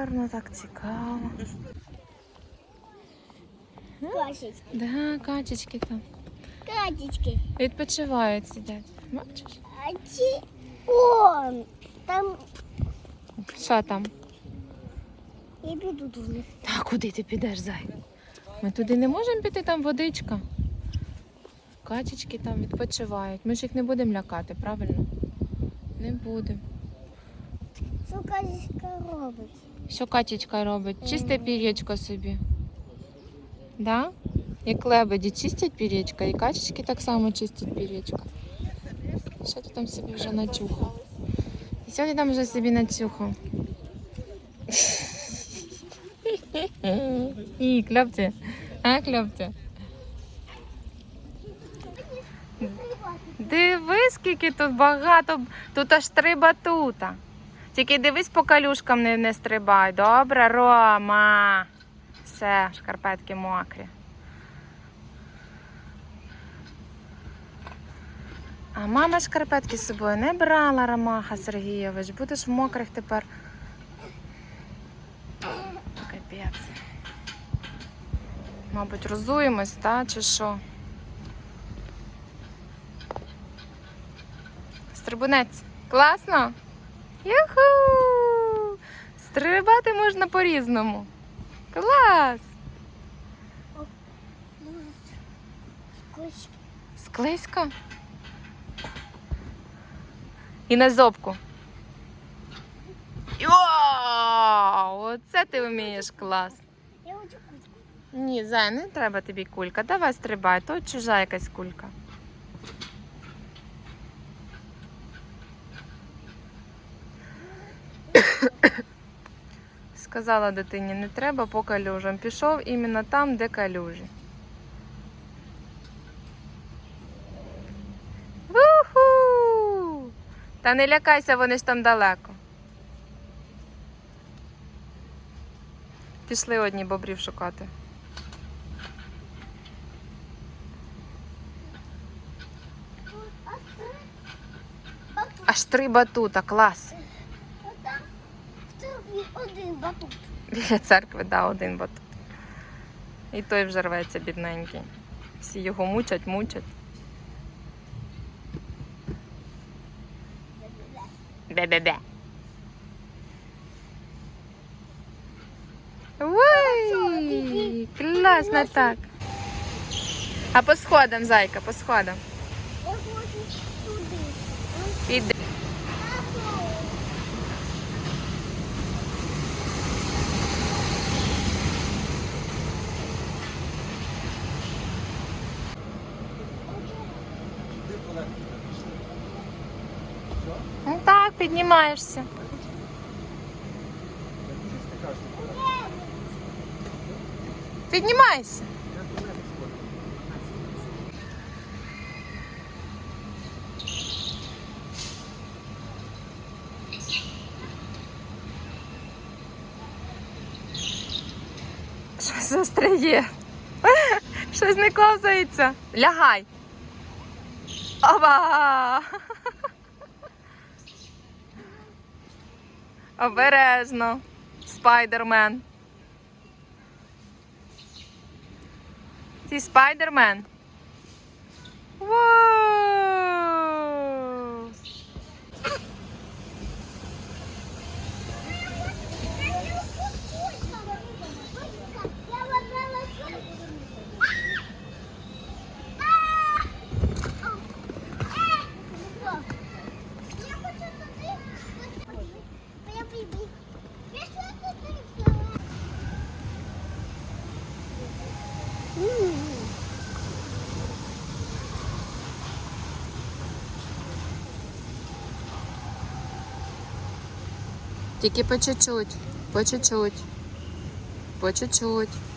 гарно, так цікаво. Кашечки. Да, качечки там. Катечки. Відпочивають, сидять. Бачиш? А ці... Он. Там Що там? я піду туди. Та куди ти підеш, зай? Ми туди не можемо піти, там водичка. Качечки там відпочивають. Ми ж їх не будемо лякати, правильно? Не будемо. Що кашечка робить? Що качечка робить? Чисте пір'ячко собі. Да? Як лебеді чистять пір'ячка, і качечки так само чистять пір'ячко. Що ти там собі вже начухав? І сьогодні там вже собі начухав. І, кльопці. А, кльопці. Дивись, скільки тут багато. Тут аж три батута. Тільки дивись по калюшкам не, не стрибай. Добре, Рома. Все, шкарпетки мокрі. А мама шкарпетки з собою не брала, Ромаха Сергійович. Будеш в мокрих тепер. Капець. Мабуть, розуємось, так, чи що? Стрибунець. Класно? Юху! Стрибати можна по-різному. Клас! Склизько. І на зобку. Йоу! Оце ти вмієш клас. Я хочу кучку. Ні, зай, не треба тобі кулька. Давай стрибай, то чужа якась кулька. Сказала дитині, не треба по калюжам. Пішов іменно там, де калюжі. Вуху! Та не лякайся, вони ж там далеко. Пішли одні бобрів шукати. Аж три батута, клас. Отам в торбі один батут. Біля церкви, да, один батут. І той вже рветься, бідненький. Всі його мучать, мучать. Бе-бе-бе. Ой, класно так. А по сходам, зайка, по сходам. Я хочу туди. Піди. Ну так, піднімаєшся. Піднімайся. Щось застряє. Щось не ковзається. Лягай. Оба! Обережно. Спайдермен. Ти спайдермен. Воу! Тільки по чуть-чуть, по чуть-чуть, по чуть-чуть.